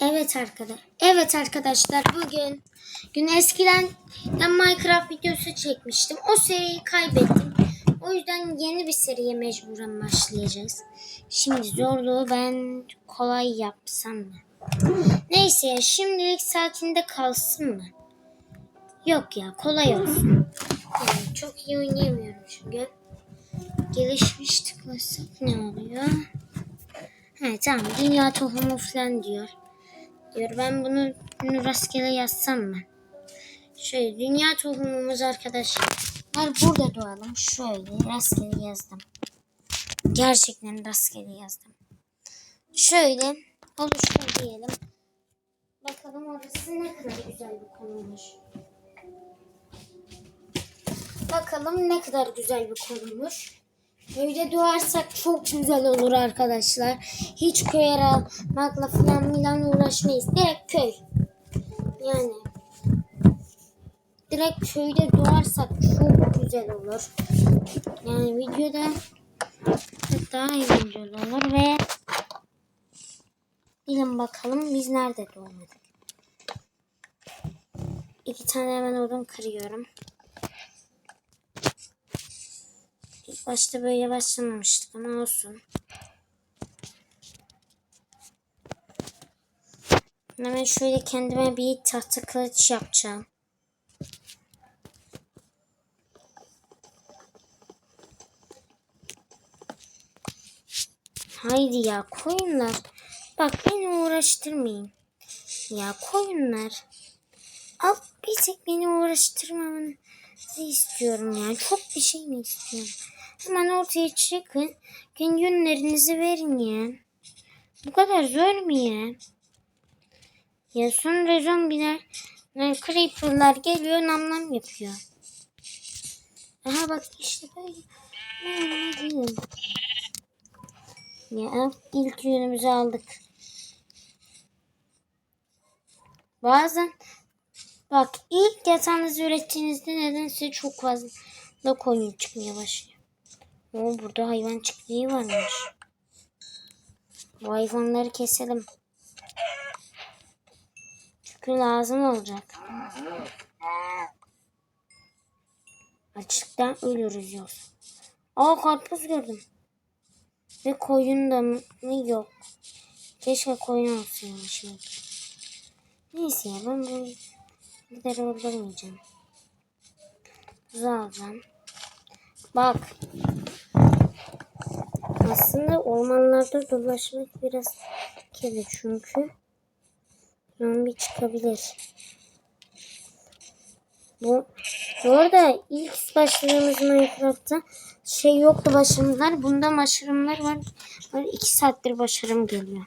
Evet arkadaşlar. Evet arkadaşlar bugün gün eskiden ben Minecraft videosu çekmiştim. O seriyi kaybettim. O yüzden yeni bir seriye mecburen başlayacağız. Şimdi zorluğu ben kolay yapsam mı? Neyse ya şimdilik sakinde kalsın mı? Yok ya kolay olsun. Yani çok iyi oynayamıyorum çünkü. Gelişmiş tıklasak ne oluyor? He tamam dünya tohumu falan diyor. Diyor ben bunu, bunu rastgele yazsam mı? Şöyle dünya tohumumuz arkadaşlar. Burada doğalım. Şöyle rastgele yazdım. Gerçekten rastgele yazdım. Şöyle oluştur diyelim. Bakalım orası ne kadar güzel bir konuymuş. Bakalım ne kadar güzel bir konuymuş. Evde doğarsak çok güzel olur arkadaşlar. Hiç köy almakla falan milan uğraşmayız. Direkt köy. Yani direkt köyde doğarsak çok güzel olur. Yani videoda daha eğlenceli olur ve bilin bakalım biz nerede doğmadık. İki tane hemen odun kırıyorum. Başta böyle başlamamıştık ama olsun. Hemen şöyle kendime bir tahta kılıç yapacağım. Haydi ya koyunlar. Bak beni uğraştırmayın. Ya koyunlar. Al bir tek beni uğraştırmamanızı istiyorum ya. Çok bir şey mi istiyorum? Hemen ortaya çıkın. Gün günlerinizi verin ya. Bu kadar zor mu ya? Ya sonra zombiler, creeperlar geliyor namlam yapıyor. Aha bak işte böyle. Ne diyeyim? Ya ilk yönümüzü aldık. Bazen bak ilk yatağınızı ürettiğinizde nedense çok fazla koyun çıkmaya başlıyor. Oo, burada hayvan çiftliği varmış. Bu hayvanları keselim. Çünkü lazım olacak. Açlıktan ölürüz yoksa. Aa karpuz gördüm. Ve koyun da mı yok? Keşke koyun olsaymış. Neyse ya ben bu gideri öldürmeyeceğim. Alacağım. Bak. Aslında ormanlarda dolaşmak biraz kedi çünkü zombi çıkabilir. Bu, bu arada ilk başladığımız Minecraft'ta şey yoktu başarımlar. Bunda başarımlar var. Böyle iki saattir başarım geliyor.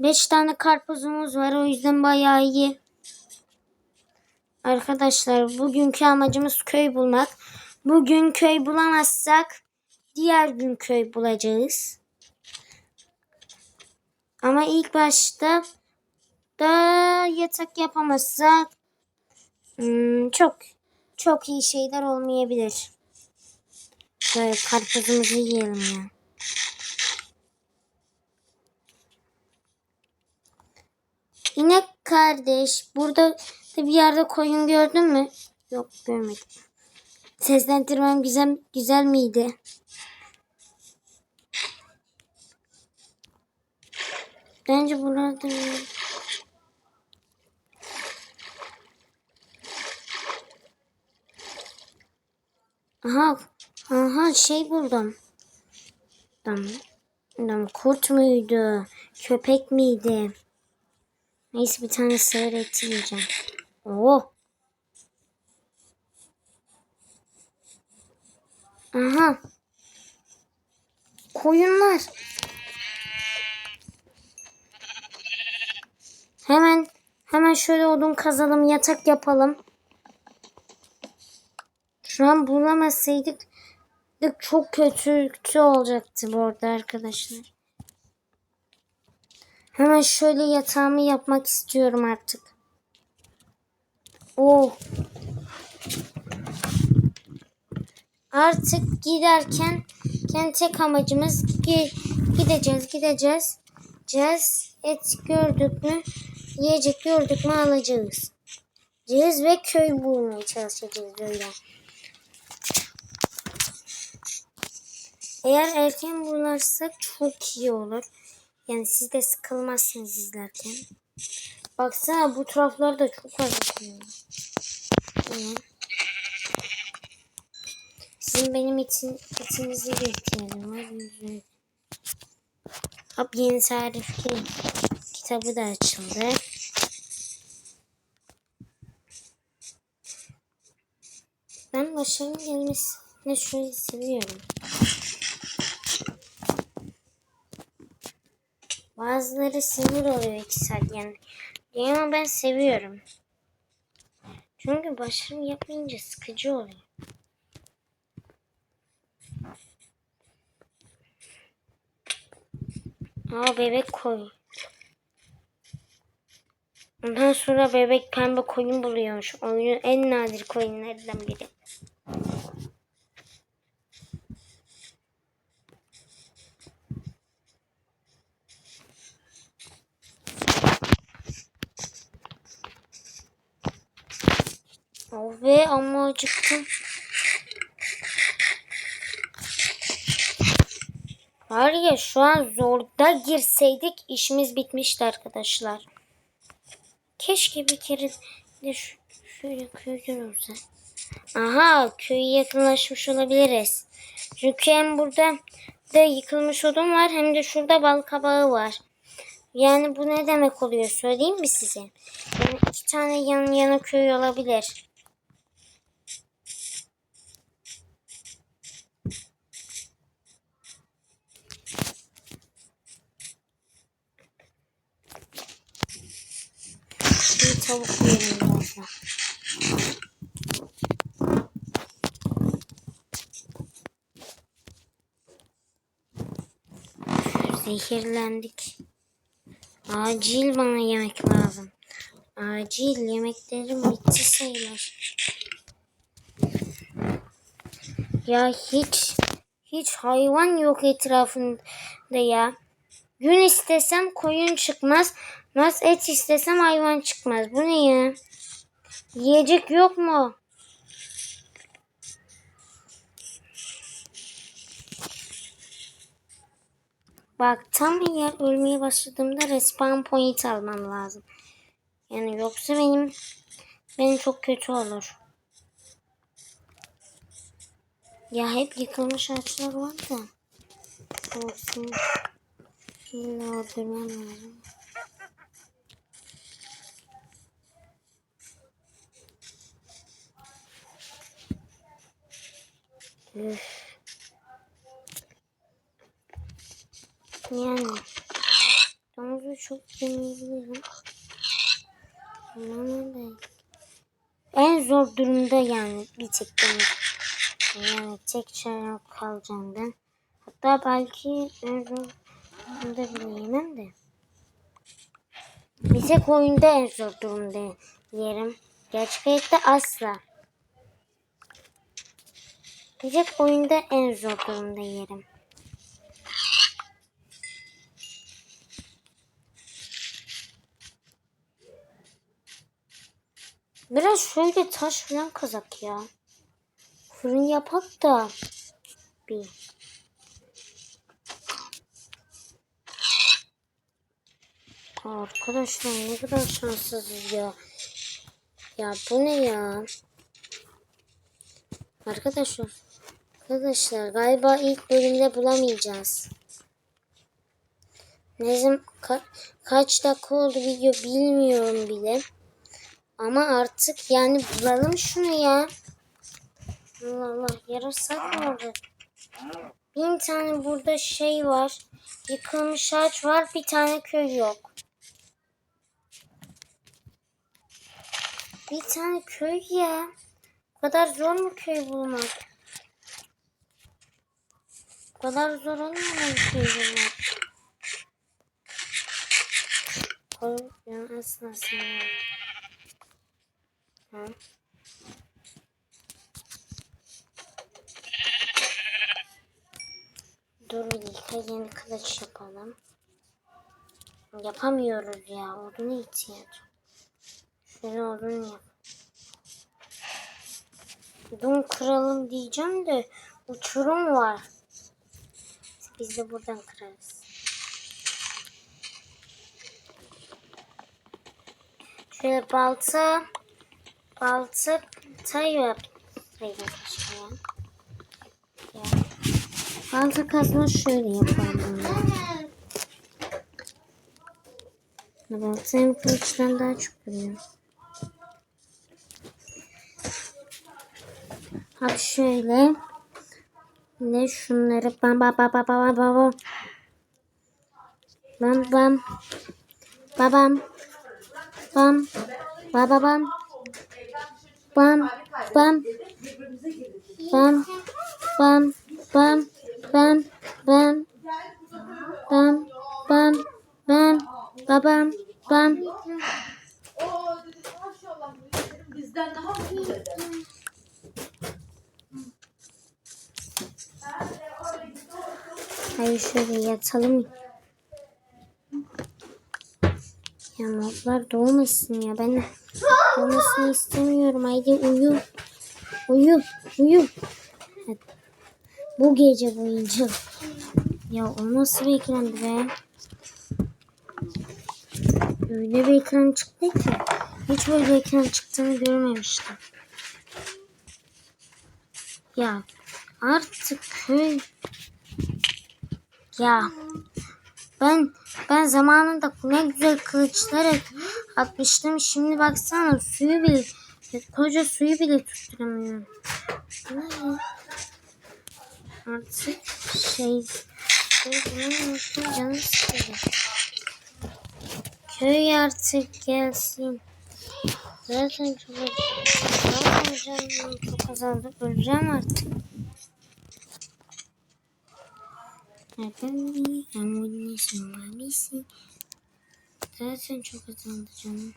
Beş tane karpuzumuz var. O yüzden bayağı iyi. Arkadaşlar bugünkü amacımız köy bulmak. Bugün köy bulamazsak diğer gün köy bulacağız. Ama ilk başta da yatak yapamazsak hmm, çok çok iyi şeyler olmayabilir. Böyle karpuzumuzu yiyelim ya. İnek kardeş burada da bir yerde koyun gördün mü? Yok görmedim. Seslendirmem güzel, güzel miydi? Bence burada Aha, aha şey buldum. Tamam. Tamam. Kurt muydu? Köpek miydi? Neyse bir tane sığır eti yiyeceğim. Aha. Koyunlar. Hemen hemen şöyle odun kazalım, yatak yapalım. Şu an bulamasaydık çok kötü, kötü olacaktı bu arada arkadaşlar. Hemen şöyle yatağımı yapmak istiyorum artık. Oh. Artık giderken kendi tek amacımız gideceğiz gideceğiz. yapacağız? Et gördük mü? Yiyecek gördük mü alacağız. Cihaz ve köy bulmaya çalışacağız böyle. Eğer erken bulursak çok iyi olur. Yani siz de sıkılmazsınız izlerken. Baksana bu taraflarda çok. Evet. Sizin benim için içinize ihtiyacım var. Hop yeni tarif kitabı da açıldı. Ben başarının gelmesini şöyle seviyorum. Bazıları sinir oluyor iki saat yani. Ama ben seviyorum. Çünkü başarım yapmayınca sıkıcı oluyor. Aa bebek koyun. Ondan sonra bebek pembe koyun buluyormuş. Oyunun en nadir koyunlarından biri. Oh be ama acıktım. Var ya şu an zorda girseydik işimiz bitmişti arkadaşlar. Keşke bir kere de şu, şöyle köyden olsa. Aha köye yakınlaşmış olabiliriz. Çünkü hem burada da yıkılmış odun var hem de şurada bal kabağı var. Yani bu ne demek oluyor söyleyeyim mi size? Yani iki tane yan yana köy olabilir. Bir tavuk yiyelim birazdan. Zehirlendik. Acil bana yemek lazım. Acil yemeklerim bitti sayılır. Ya hiç hiç hayvan yok etrafında ya. Gün istesem koyun çıkmaz. Nasıl et istesem hayvan çıkmaz. Bu ne ya? Yiyecek yok mu? Bak tam eğer ölmeye başladığımda respawn point almam lazım. Yani yoksa benim benim çok kötü olur. Ya hep yıkılmış ağaçlar var da. Olsun. Yine öldürmem lazım. Yani domuzu çok yemeyebilirim. Ama en zor durumda yani bir tek. Yani tek çare kalacağım ben. Hatta belki en zor durumda bile yemem de. Bir tek oyunda en zor durumda yerim. Gerçek hayatta asla. Tek oyunda en zor durumda yerim. Biraz şöyle taş falan kazak ya. Fırın yapak da bir. Arkadaşlar ne kadar şanssızız ya. Ya bu ne ya? Arkadaşlar. Arkadaşlar galiba ilk bölümde bulamayacağız. Ne ka kaç dakika oldu video bilmiyorum bile. Ama artık yani bulalım şunu ya. Allah Allah yarasa mı oldu? Bin tane burada şey var. Yıkılmış ağaç var. Bir tane köy yok. Bir tane köy ya. Bu kadar zor mu köy bulmak? Kadar zor köy bulmak. Koy, yani asla sevmiyorum. Ha? Dur bir dakika yeni kılıç yapalım. Yapamıyoruz ya. Oduna ihtiyaç. Şöyle odun yap. Odun kıralım diyeceğim de uçurum var. Biz de buradan kırarız. Şöyle balta balta tay yap. Sayın aşağıya. Ya. Balta kazma şöyle yapalım. Balta hem kılıçtan daha çok vuruyor. Hadi şöyle. Ne şunları bam bam bam bam bam bam bam. Bam bam. Babam. Bam. Bam. Bam. Bam. Bam. Bam. Bam. Bam. Bam. Bam. Bam. Bam. Babam. Bam. Oo dedi maşallah dedim, bizden daha Hayır şöyle yatalım. Ya moblar doğmasın ya. Ben doğmasını istemiyorum. Haydi uyu. Uyu. Uyu. Hadi. Bu gece boyunca. Ya o nasıl bir ekrandı be? Öyle bir ekran çıktı ki. Hiç böyle ekran çıktığını görmemiştim. Ya artık köy ya ben ben zamanında ne güzel kılıçlar atmıştım. Şimdi baksana suyu bile koca suyu bile tutturamıyorum. Artık şey canı sıkıldı. Köy artık gelsin. Zaten çok zaten canım çok azaldı. Öleceğim artık. Efendim, amulini sunmamisi. Zaten çok azaldı canım.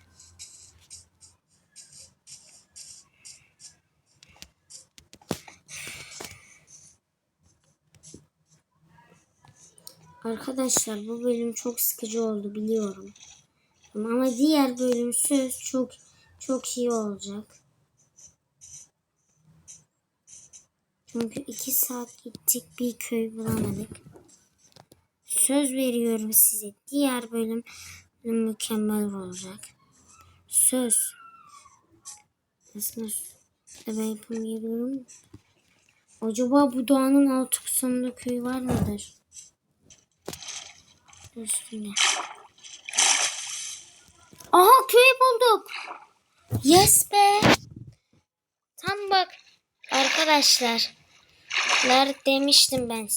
Arkadaşlar bu bölüm çok sıkıcı oldu biliyorum. Ama diğer bölüm söz çok çok iyi olacak. Çünkü iki saat gittik bir köy bulamadık. Söz veriyorum size diğer bölüm mükemmel olacak. Söz. Aslında ben yapamayabilirim. Acaba bu dağın altı kısmında köy var mıdır? Üstünde. Aha köy bulduk. Yes be. Tam bak arkadaşlar. Lar demiştim ben.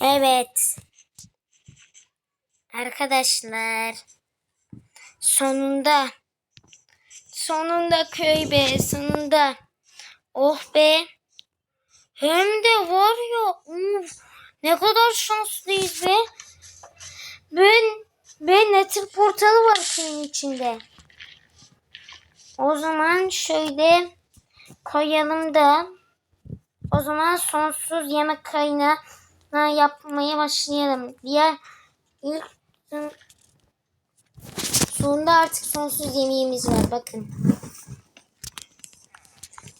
Evet. Arkadaşlar. Sonunda. Sonunda köy be. Sonunda. Oh be. Hem de var ya. Uf, ne kadar şanslıyız be. Ben ben Nether portalı var köyün içinde. O zaman şöyle koyalım da o zaman sonsuz yemek kaynağı yapmaya başlayalım. Diğer ilk sonunda artık sonsuz yemeğimiz var bakın.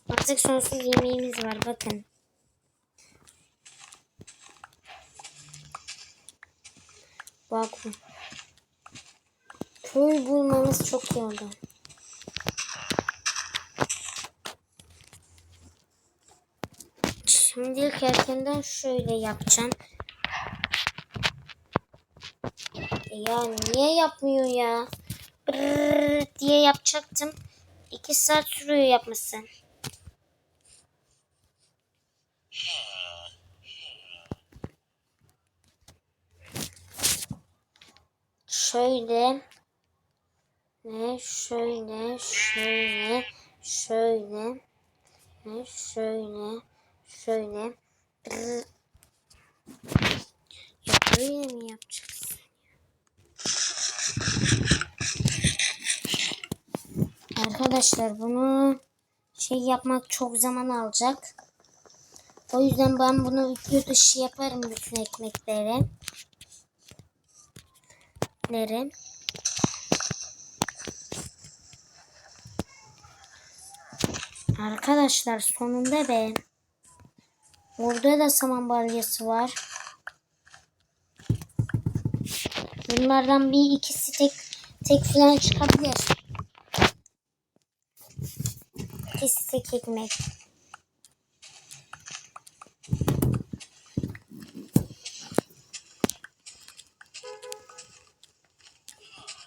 Artık sonsuz yemeğimiz var bakın. Bak bu. Köy bulmamız çok iyi. Şimdi erkenden şöyle yapacağım. Ya niye yapmıyor ya? Brrr diye yapacaktım. İki saat sürüyor yapması. Şöyle ve şöyle şöyle şöyle ve şöyle şöyle Brrr. böyle mi yapacaksın? Arkadaşlar bunu şey yapmak çok zaman alacak. O yüzden ben bunu video dışı yaparım bütün ekmekleri. Nere? Arkadaşlar sonunda be. Orada da saman balyası var. Bunlardan bir ikisi tek tek filan çıkabilir. İkisi tek ekmek.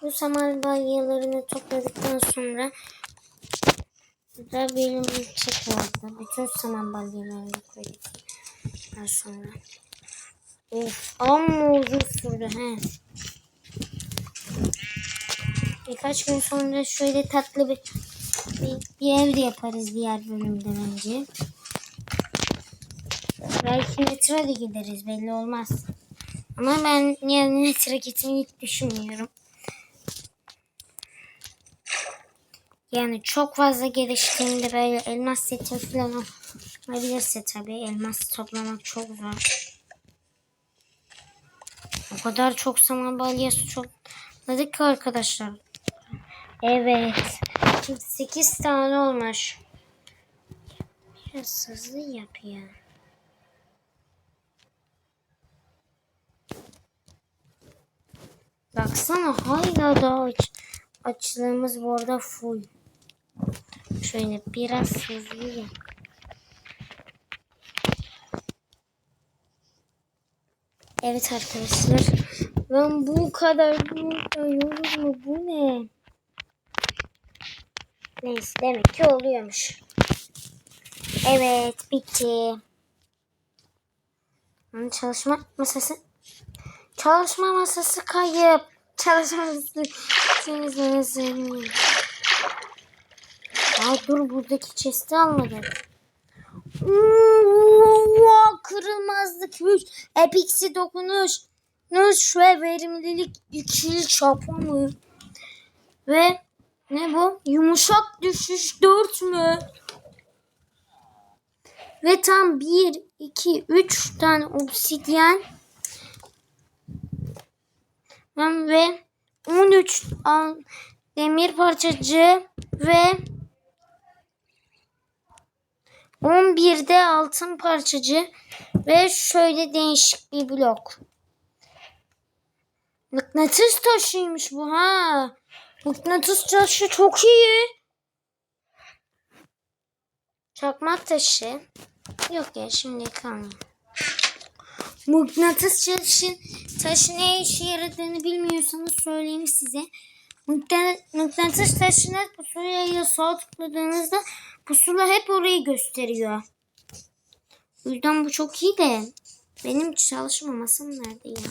Bu saman balyalarını topladıktan sonra da benim çek vardı. Bütün saman balyalarını koyduktan sonra. Of amma uzun sürdü he. Birkaç gün sonra şöyle tatlı bir, bir, bir ev yaparız diğer bölümde bence. Belki metroya da gideriz belli olmaz. Ama ben yani metroya gitmeyi hiç düşünmüyorum. Yani çok fazla geliştiğinde böyle elmas seti falan olabilirse tabii elmas toplamak çok zor. O kadar çok saman balyası topladık ki arkadaşlar. Evet. 8 tane olmuş. Biraz hızlı yap ya. Baksana hala da aç. Açlığımız bu arada full. Şöyle biraz hızlı yap. Evet arkadaşlar. Ben bu kadar yorulur mu? Bu ne? Neyse demek ki oluyormuş. Evet bitti. Çalışma masası. Çalışma masası kayıp. Çalışma masası. Ay dur buradaki chest'i almadık. Oo, kırılmazlık 3. Epix'i dokunuş. Nuş ve verimlilik ikili çapa mı? Ve ne bu? Yumuşak düşüş 4 mü? Ve tam 1, 2, 3 tane obsidyen. Ve 13 al- demir parçacığı ve 11'de altın parçacı ve şöyle değişik bir blok. Mıknatıs taşıymış bu ha. Mıknatıs taşı çok iyi. Çakmak taşı. Yok ya şimdi kalmıyor. Mıknatıs taşı, taşı ne işe yaradığını bilmiyorsanız söyleyeyim size. Mıkna- Mıknatıs taşına pusulaya sağ tıkladığınızda pusula hep orayı gösteriyor. O yüzden bu çok iyi de benim çalışma masam nerede ya?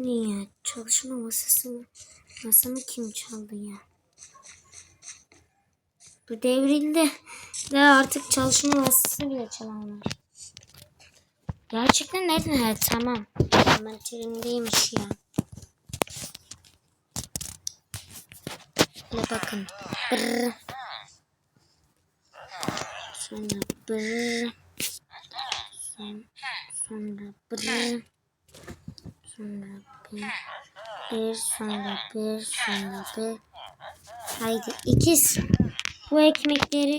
Niye? Çalışma masası mı? Masamı kim çaldı ya? Bu devrildi. Ve artık çalışma masası bile çalanlar. Gerçekten nereden? Ha, tamam. Envanterimdeymiş ya. Şöyle bakın. Brr. Sonra brr. Son- Sonra brr. Sonra bir. Bir sonra bir sonra bir. Haydi ikiz. Bu ekmekleri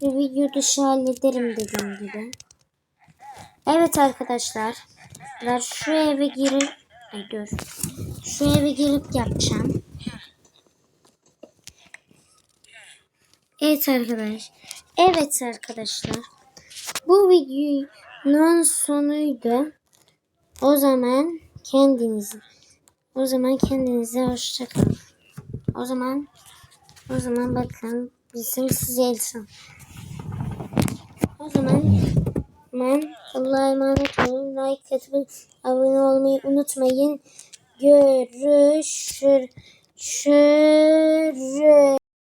bir video dışı hallederim dediğim gibi. Evet arkadaşlar. Ben şu eve girip Ay dur. Şu eve girip yapacağım. Evet arkadaş. Evet arkadaşlar. Bu videonun sonuydu. O zaman kendinizi o zaman kendinize hoşça kalın. O zaman o zaman bakın bizim size elsin. O zaman ben Allah'a emanet olun. Like atıp abone olmayı unutmayın. Görüşürüz.